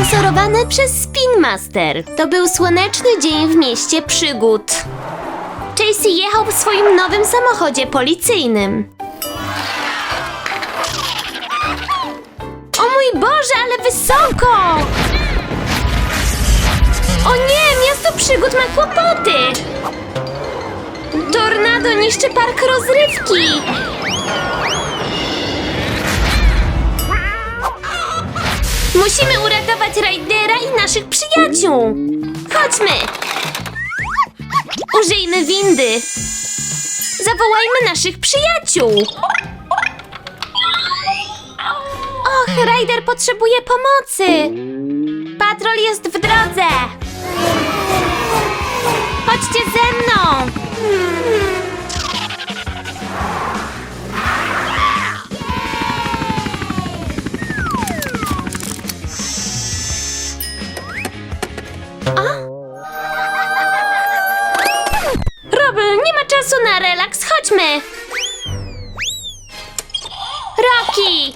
Sponsorowane przez Spin Master. To był słoneczny dzień w mieście przygód. Chasey jechał w swoim nowym samochodzie policyjnym. O mój Boże, ale wysoko! O nie, miasto przygód ma kłopoty! Tornado niszczy park rozrywki! Musimy uratować Raidera i naszych przyjaciół! Chodźmy! Użyjmy windy! Zawołajmy naszych przyjaciół! Och, Ryder potrzebuje pomocy! Patrol jest w drodze! Chodźcie ze mną! Robel, nie ma czasu na relaks, chodźmy! Rocky!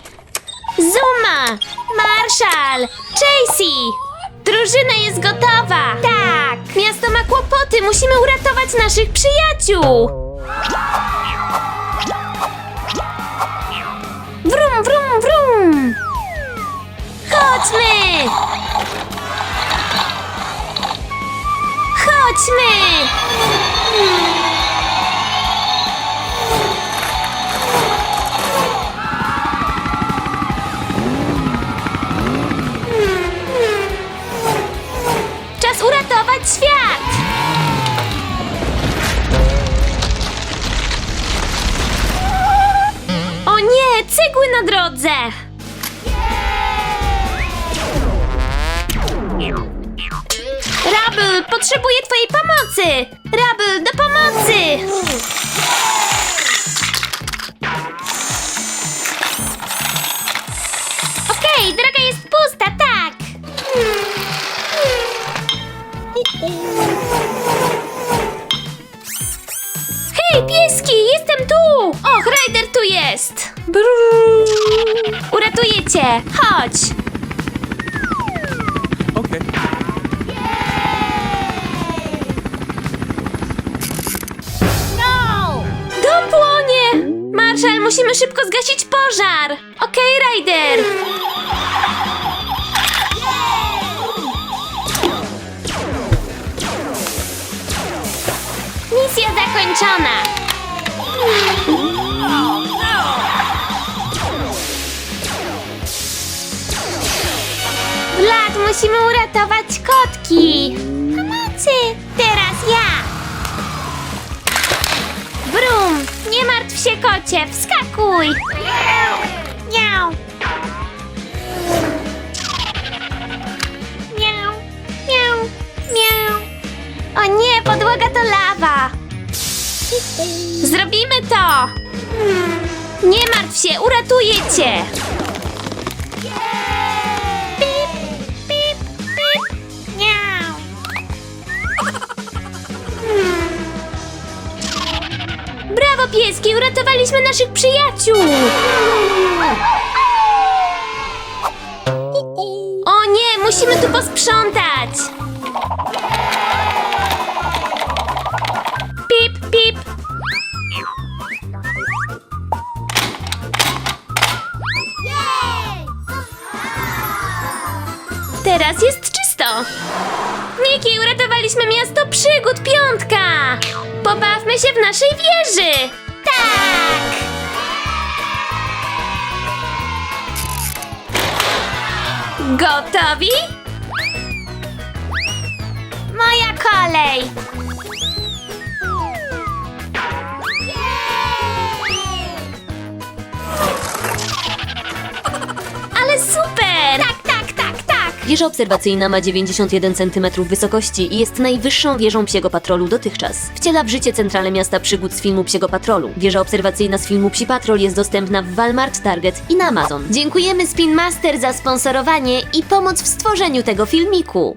Zuma! Marshall! Chasey! Drużyna jest gotowa! Tak! Miasto ma kłopoty, musimy uratować naszych przyjaciół! Wrum, wrum, wrum! Chodźmy! Czas uratować świat! O nie, cegły na drodze! Rabel, potrzebuję twojej pomocy! Rabel, do pomocy! Okej, droga jest pusta, tak! Hej, pieski, jestem tu! Och, Ryder tu jest! Uratuję cię, chodź! Szybko zgasić pożar! Okej, Ryder! Misja zakończona! Vlad, musimy uratować kotki! Pomocy! Teraz ja! Nie martw się, kocie! Wskakuj! Miau! Miau! Miau! Miau! O nie, podłoga to lawa! Zrobimy to! Nie martw się, uratuję cię! Brawo, pieski! Uratowaliśmy naszych przyjaciół! O nie, musimy tu posprzątać! Pip, pip! Teraz jest czysto! Uratowaliśmy miasto przygód piątka! Pobawmy się w naszej wieży! Tak! Gotowi? Moja kolej! Wieża obserwacyjna ma 91 cm wysokości i jest najwyższą wieżą Psiego Patrolu dotychczas. Wciela w życie centralę miasta przygód z filmu Psiego Patrolu. Wieża obserwacyjna z filmu Psi Patrol jest dostępna w Walmart, Target i na Amazon. Dziękujemy Spin Master za sponsorowanie i pomoc w stworzeniu tego filmiku.